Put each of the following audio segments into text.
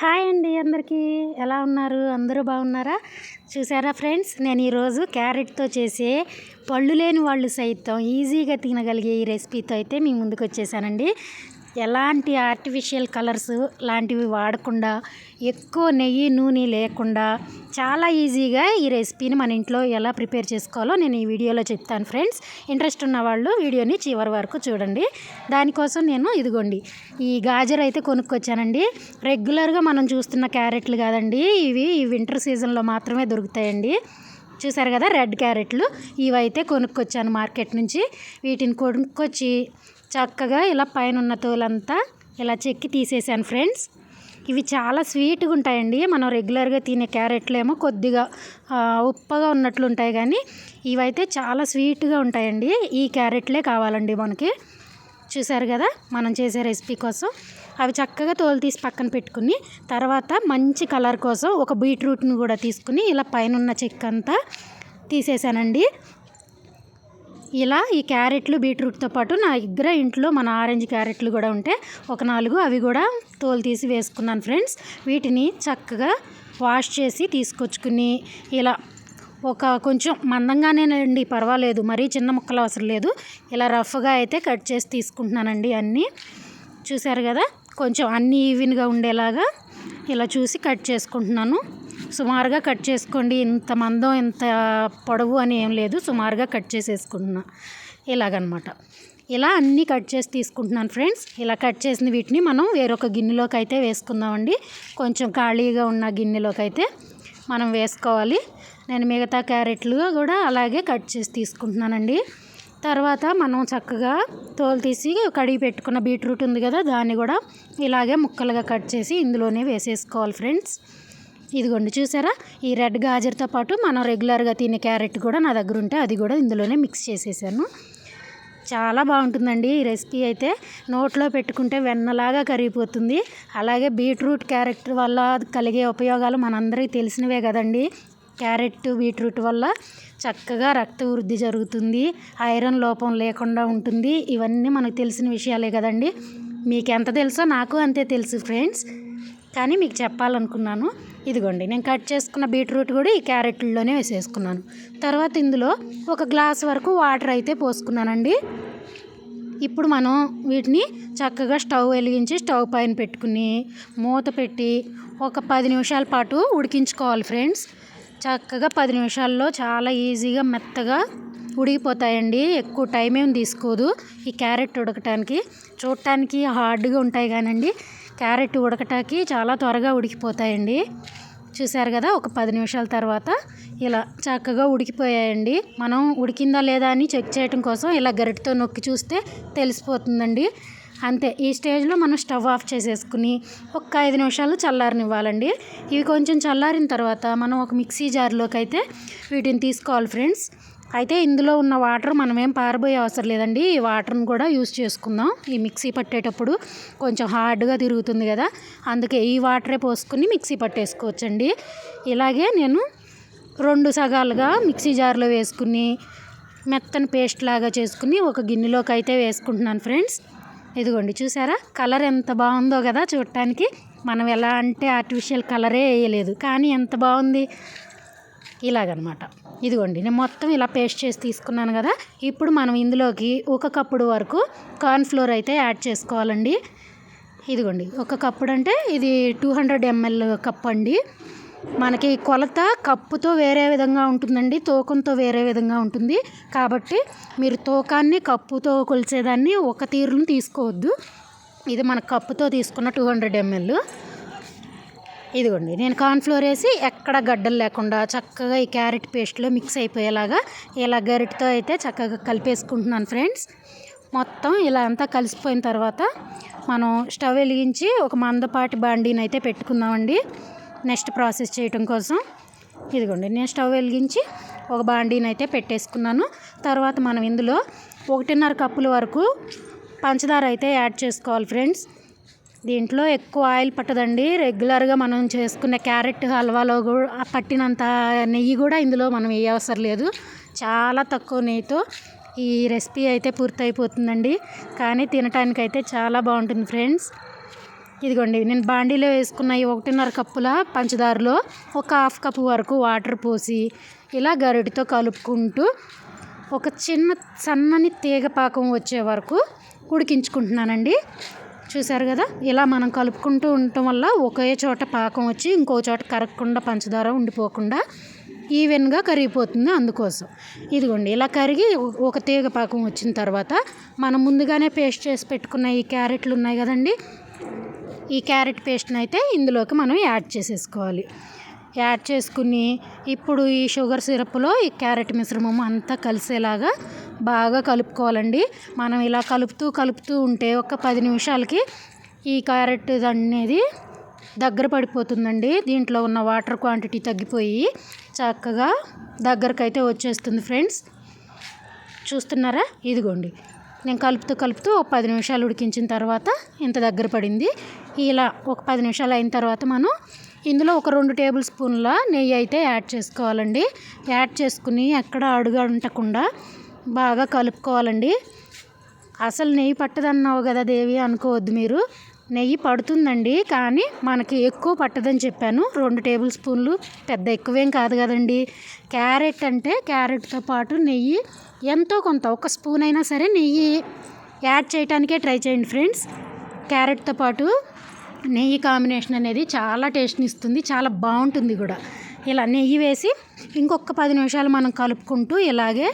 Hi అండి అందరికీ. ఎలా ఉన్నారు? అందరూ బాగున్నారా? చూసారా ఫ్రెండ్స్? నేను ఈరోజు క్యారెట్తో చేసే పళ్ళు లేని వాళ్ళు సైతం ఈజీగా తినగలిగే ఈ రెసిపీతో అయితే మీ ముందుకు వచ్చేసానండి. ఎలాంటి ఆర్టిఫిషియల్ కలర్స్ లాంటివి వాడకుండా ఎక్కువ నెయ్యి నూనె లేకుండా చాలా ఈజీగా ఈ రెసిపీని మన ఇంట్లో ఎలా ప్రిపేర్ చేసుకోవాలో నేను ఈ వీడియోలో చెప్తాను ఫ్రెండ్స్ ఇంట్రెస్ట్ ఉన్న వాళ్ళు వీడియోని చివరి వరకు చూడండి. దానికోసం నేను ఇదిగోండి ఈ గాజర్ అయితే కొనుక్కొచ్చానండి. రెగ్యులర్గా మనం చూస్తున్న క్యారెట్లు కాదండి ఇవి ఈ వింటర్ సీజన్లో మాత్రమే దొరుకుతాయండి. చూసారు కదా రెడ్ క్యారెట్లు ఇవైతే కొనుక్కొచ్చాను మార్కెట్ నుంచి. వీటిని కొనుక్కొచ్చి చక్కగా ఇలా పైన ఉన్న తోలంతా ఇలా చెక్కి తీసేసాను ఫ్రెండ్స్. ఇవి చాలా స్వీట్గా ఉంటాయండి. మనం రెగ్యులర్గా తినే క్యారెట్లేమో కొద్దిగా ఉప్పగా ఉన్నట్లు ఉంటాయి కానీ ఇవైతే చాలా స్వీట్గా ఉంటాయండి. ఈ క్యారెట్లే కావాలండి మనకి. చూసారు కదా మనం చేసే రెసిపీ కోసం. అవి చక్కగా తోలు తీసి పక్కన పెట్టుకుని తర్వాత మంచి కలర్ కోసం ఒక బీట్రూట్ని కూడా తీసుకుని ఇలా పైన ఉన్న చెక్క అంతా తీసేసానండి ఇలా ఈ క్యారెట్లు బీట్రూట్తో పాటు నా దగ్గర ఇంట్లో మన ఆరెంజ్ క్యారెట్లు కూడా ఉంటే ఒక నాలుగు అవి కూడా తోలు తీసి వేసుకున్నాను ఫ్రెండ్స్. వీటిని చక్కగా వాష్ చేసి తీసుకొచ్చుకుని ఇలా ఒక కొంచెం మందంగానేనండి పర్వాలేదు మరీ చిన్న ముక్కలు అవసరం లేదు. ఇలా రఫ్గా అయితే కట్ చేసి తీసుకుంటున్నానండి అన్నీ. చూశారు కదా? కొంచెం అన్నీ ఈవెన్గా ఉండేలాగా ఇలా చూసి కట్ చేసుకుంటున్నాను. సుమారుగా కట్ చేసుకోండి. ఇంత మందం ఇంత పొడవు అని ఏం లేదు. సుమారుగా కట్ చేసేసుకుంటున్నా ఇలాగనమాట. ఇలా అన్నీ కట్ చేసి తీసుకుంటున్నాను ఫ్రెండ్స్. ఇలా కట్ చేసిన వీటిని మనం వేరొక గిన్నెలోకి అయితే వేసుకుందామండి. కొంచెం ఖాళీగా ఉన్న గిన్నెలోకి అయితే మనం వేసుకోవాలి. నేను మిగతా క్యారెట్లు కూడా అలాగే కట్ చేసి తీసుకుంటున్నానండి. తర్వాత మనం చక్కగా తోలు తీసి కడిగి పెట్టుకున్న బీట్రూట్ ఉంది కదా దాన్ని కూడా ఇలాగే ముక్కలుగా కట్ చేసి ఇందులోనే వేసేసుకోవాలి ఫ్రెండ్స్. ఇదిగోండి చూసారా? ఈ రెడ్ గాజర్తో పాటు మనం రెగ్యులర్గా తినే క్యారెట్ కూడా నా దగ్గర ఉంటే అది కూడా ఇందులోనే మిక్స్ చేసేసాను. చాలా బాగుంటుందండి ఈ రెసిపీ అయితే. నోట్లో పెట్టుకుంటే వెన్నలాగా కరిగిపోతుంది. అలాగే బీట్రూట్ క్యారెట్ వల్ల కలిగే ఉపయోగాలు మనందరికీ తెలిసినవే కదండి. క్యారెట్ బీట్రూట్ వల్ల చక్కగా రక్త వృద్ధి జరుగుతుంది. ఐరన్ లోపం లేకుండా ఉంటుంది. ఇవన్నీ మనకు తెలిసిన విషయాలే కదండి. మీకు ఎంత తెలుసో నాకు అంతే తెలుసు ఫ్రెండ్స్. కానీ మీకు చెప్పాలనుకున్నాను. ఇదిగోండి నేను కట్ చేసుకున్న బీట్రూట్ కూడా ఈ క్యారెట్లలోనే వేసేసుకున్నాను. తర్వాత ఇందులో ఒక గ్లాస్ వరకు వాటర్ అయితే పోసుకున్నానండి. ఇప్పుడు మనం వీటిని చక్కగా స్టవ్ వెలిగించి స్టవ్ పైన పెట్టుకుని మూత పెట్టి ఒక పది నిమిషాల పాటు ఉడికించుకోవాలి ఫ్రెండ్స్. చక్కగా పది నిమిషాల్లో చాలా ఈజీగా మెత్తగా ఉడికిపోతాయండి. ఎక్కువ టైం ఏం తీసుకోదు ఈ క్యారెట్ ఉడకటానికి. చూడటానికి హార్డ్గా ఉంటాయి కానండి. క్యారెట్ ఉడకటానికి చాలా త్వరగా ఉడికిపోతాయండి. చూసారు కదా ఒక పది నిమిషాల తర్వాత ఇలా చక్కగా ఉడికిపోయాయండి. మనం ఉడికిందా లేదా అని చెక్ చేయడం కోసం ఇలా గరిటతో నొక్కి చూస్తే తెలిసిపోతుందండి. అంతే ఈ స్టేజ్లో మనం స్టవ్ ఆఫ్ చేసేసుకుని ఒక ఐదు నిమిషాలు చల్లారనివ్వాలండి. ఇవి కొంచెం చల్లారిన తర్వాత మనం ఒక మిక్సీ జార్లోకి అయితే వీటిని తీసుకోవాలి ఫ్రెండ్స్. అయితే ఇందులో ఉన్న వాటర్ మనం ఏం పారబోయే అవసరం లేదండి. ఈ వాటర్ని కూడా యూస్ చేసుకుందాం. ఈ మిక్సీ పట్టేటప్పుడు కొంచెం హార్డ్గా తిరుగుతుంది కదా. అందుకే ఈ వాటరే పోసుకుని మిక్సీ పట్టేసుకోవచ్చండి. ఇలాగే నేను రెండు సగాలుగా మిక్సీ జార్లో వేసుకుని మెత్తని పేస్ట్ లాగా చేసుకుని ఒక గిన్నెలోకి అయితే వేసుకుంటున్నాను ఫ్రెండ్స్. ఇదిగోండి చూసారా? కలర్ ఎంత బాగుందో కదా చూడటానికి. మనం ఎలా అంటే ఆర్టిఫిషియల్ కలరే వేయలేదు. కానీ ఎంత బాగుంది? ఇలాగనమాట. ఇదిగోండి నేను మొత్తం ఇలా పేస్ట్ చేసి తీసుకున్నాను కదా. ఇప్పుడు మనం ఇందులోకి ఒక కప్పుడు వరకు కార్న్ఫ్లోర్ అయితే యాడ్ చేసుకోవాలండి. ఇదిగోండి ఒక కప్పుడు అంటే ఇది టూ హండ్రెడ్ ఎంఎల్ కప్ అండి. మనకి కొలత కప్పుతో వేరే విధంగా ఉంటుందండి తూకంతో వేరే విధంగా ఉంటుంది. కాబట్టి మీరు తూకాన్ని కప్పుతో కొలిచేదాన్ని ఒక తీరును తీసుకోవద్దు. ఇది మన కప్పుతో తీసుకున్న టూ హండ్రెడ్ ఎంఎల్. ఇదిగోండి నేను కార్న్ఫ్లోర్ వేసి ఎక్కడ గడ్డలు లేకుండా చక్కగా ఈ క్యారెట్ పేస్ట్లో మిక్స్ అయిపోయేలాగా ఇలా గరిటతో అయితే చక్కగా కలిపేసుకుంటున్నాను ఫ్రెండ్స్. మొత్తం ఇలా అంతా కలిసిపోయిన తర్వాత మనం స్టవ్ వెలిగించి ఒక మందపాటి బాండీని అయితే పెట్టుకుందామండి నెక్స్ట్ ప్రాసెస్ చేయటం కోసం. ఇదిగోండి నేను స్టవ్ వెలిగించి ఒక బాండీని అయితే పెట్టేసుకున్నాను. తర్వాత మనం ఇందులో ఒకటిన్నర కప్పుల వరకు పంచదార అయితే యాడ్ చేసుకోవాలి ఫ్రెండ్స్. దీంట్లో ఎక్కువ ఆయిల్ పట్టదండి. రెగ్యులర్గా మనం చేసుకునే క్యారెట్ హల్వాలో కూడా పట్టినంత నెయ్యి కూడా ఇందులో మనం వేయవసరం లేదు. చాలా తక్కువ నెయ్యితో ఈ రెసిపీ అయితే పూర్తయిపోతుందండి. కానీ తినటానికైతే చాలా బాగుంటుంది ఫ్రెండ్స్. ఇదిగోండి నేను బాండీలో వేసుకున్న ఈ ఒకటిన్నర కప్పుల పంచదారలో ఒక హాఫ్ కప్ వరకు వాటర్ పోసి ఇలా గరిటితో కలుపుకుంటూ ఒక చిన్న సన్నని తీగ పాకం వచ్చే వరకు ఉడికించుకుంటున్నానండి. చూసారు కదా? ఇలా మనం కలుపుకుంటూ ఉండటం వల్ల ఒకే చోట పాకం వచ్చి ఇంకో చోట కరగకుండా పంచదార ఉండిపోకుండా ఈవెన్గా కరిగిపోతుంది అందుకోసం. ఇదిగోండి ఇలా కరిగి ఒక తీగ పాకం వచ్చిన తర్వాత మనం ముందుగానే పేస్ట్ చేసి పెట్టుకున్న ఈ క్యారెట్లు ఉన్నాయి కదండి? ఈ క్యారెట్ పేస్ట్ని అయితే ఇందులోకి మనం యాడ్ చేసేసుకోవాలి. యాడ్ చేసుకుని ఇప్పుడు ఈ షుగర్ సిరప్లో ఈ క్యారెట్ మిశ్రమం అంతా కలిసేలాగా బాగా కలుపుకోవాలండి. మనం ఇలా కలుపుతూ కలుపుతూ ఉంటే ఒక పది నిమిషాలకి ఈ క్యారెట్ అనేది దగ్గర పడిపోతుందండి. దీంట్లో ఉన్న వాటర్ క్వాంటిటీ తగ్గిపోయి చక్కగా దగ్గరకైతే వచ్చేస్తుంది ఫ్రెండ్స్. చూస్తున్నారా? ఇదిగోండి. నేను కలుపుతూ కలుపుతూ ఒక పది నిమిషాలు ఉడికించిన తర్వాత ఇంత దగ్గర పడింది. ఇలా ఒక పది నిమిషాలు అయిన తర్వాత మనం ఇందులో ఒక రెండు టేబుల్ స్పూన్ల నెయ్యి అయితే యాడ్ చేసుకోవాలండి. యాడ్ చేసుకుని ఎక్కడ అడుగు అంటకుండా బాగా కలుపుకోవాలండి. అసలు నెయ్యి పట్టదన్నావు కదా దేవి అనుకోవద్దు మీరు. నెయ్యి పడుతుందండి కానీ మనకి ఎక్కువ పట్టదని చెప్పాను. రెండు టేబుల్ స్పూన్లు పెద్ద ఎక్కువేం కాదు కదండి. క్యారెట్ అంటే క్యారెట్తో పాటు నెయ్యి ఎంతో కొంత ఒక స్పూన్ అయినా సరే నెయ్యి యాడ్ చేయడానికే ట్రై చేయండి ఫ్రెండ్స్. క్యారెట్తో పాటు నెయ్యి కాంబినేషన్ అనేది చాలా టేస్ట్ని ఇస్తుంది చాలా బాగుంటుంది కూడా. ఇలా నెయ్యి వేసి ఇంకొక పది నిమిషాలు మనం కలుపుకుంటూ ఇలాగే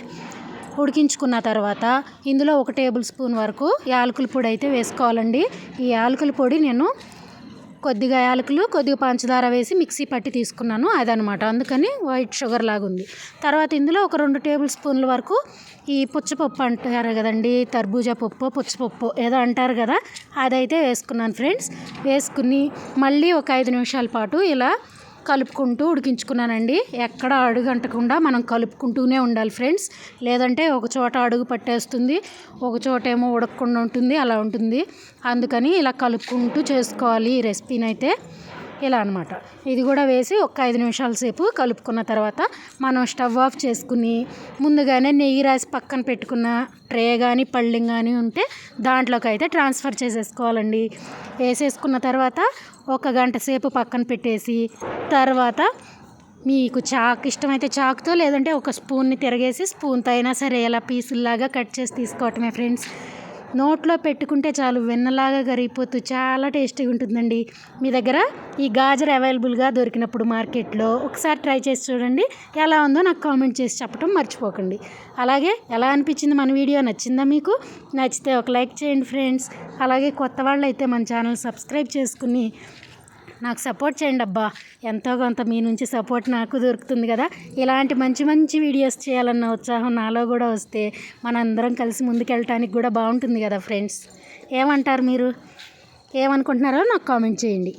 ఉడికించుకున్న తర్వాత ఇందులో ఒక టేబుల్ స్పూన్ వరకు యాలకుల పొడి అయితే వేసుకోవాలండి. ఈ యాలకుల పొడి నేను కొద్దిగా యాలకులు కొద్దిగా పంచదార వేసి మిక్సీ పట్టి తీసుకున్నాను అదనమాట. అందుకని వైట్ షుగర్ లాగా ఉంది. తర్వాత ఇందులో ఒక రెండు టేబుల్ స్పూన్ల వరకు ఈ పుచ్చపప్పు అంటారు కదండి తర్బూజా పప్పు పుచ్చపప్పు ఏదో అంటారు కదా అదైతే వేసుకున్నాను ఫ్రెండ్స్. వేసుకుని మళ్ళీ ఒక ఐదు నిమిషాల పాటు ఇలా కలుపుకుంటూ ఉడికించుకున్నానండి. ఎక్కడ అడుగంటకుండా మనం కలుపుకుంటూనే ఉండాలి ఫ్రెండ్స్. లేదంటే ఒక చోట అడుగు పట్టేస్తుంది ఒక చోట ఏమో ఉడకకుండా ఉంటుంది అలా ఉంటుంది. అందుకని ఇలా కలుపుకుంటూ చేసుకోవాలి ఈ రెసిపీని అయితే ఇలా అనమాట ఇది కూడా వేసి ఒక ఐదు నిమిషాల సేపు కలుపుకున్న తర్వాత మనం స్టవ్ ఆఫ్ చేసుకుని ముందుగానే నెయ్యి రాసి పక్కన పెట్టుకున్న ట్రే కానీ పళ్ళెం కానీ ఉంటే దాంట్లోకి అయితే ట్రాన్స్ఫర్ చేసేసుకోవాలండి. వేసేసుకున్న తర్వాత ఒక గంట సేపు పక్కన పెట్టేసి తర్వాత మీకు చాక్ ఇష్టమైతే చాకుతో లేదంటే ఒక స్పూన్ని తిరగేసి స్పూన్తో అయినా సరే ఎలా పీసుల్లాగా కట్ చేసి తీసుకోవటమే ఫ్రెండ్స్ నోట్లో పెట్టుకుంటే చాలు వెన్నలాగా కరిగిపోతూ చాలా టేస్టీగా ఉంటుందండి. మీ దగ్గర ఈ గాజర్ అవైలబుల్గా దొరికినప్పుడు మార్కెట్లో ఒకసారి ట్రై చేసి చూడండి. ఎలా ఉందో నాకు కామెంట్ చేసి చెప్పడం మర్చిపోకండి. అలాగే ఎలా అనిపించింది మన వీడియో నచ్చిందా మీకు? నచ్చితే ఒక లైక్ చేయండి ఫ్రెండ్స్. అలాగే కొత్త వాళ్ళు అయితే మన ఛానల్ సబ్స్క్రైబ్ చేసుకుని నాకు సపోర్ట్ చేయండి అబ్బా. ఎంతో కొంత మీ నుంచి సపోర్ట్ నాకు దొరుకుతుంది కదా. ఇలాంటి మంచి మంచి వీడియోస్ చేయాలన్న ఉత్సాహం నాలో కూడా వస్తే మనందరం కలిసి ముందుకెళ్ళటానికి కూడా బాగుంటుంది కదా ఫ్రెండ్స్. ఏమంటారు మీరు? ఏమనుకుంటున్నారో నాకు కామెంట్ చేయండి.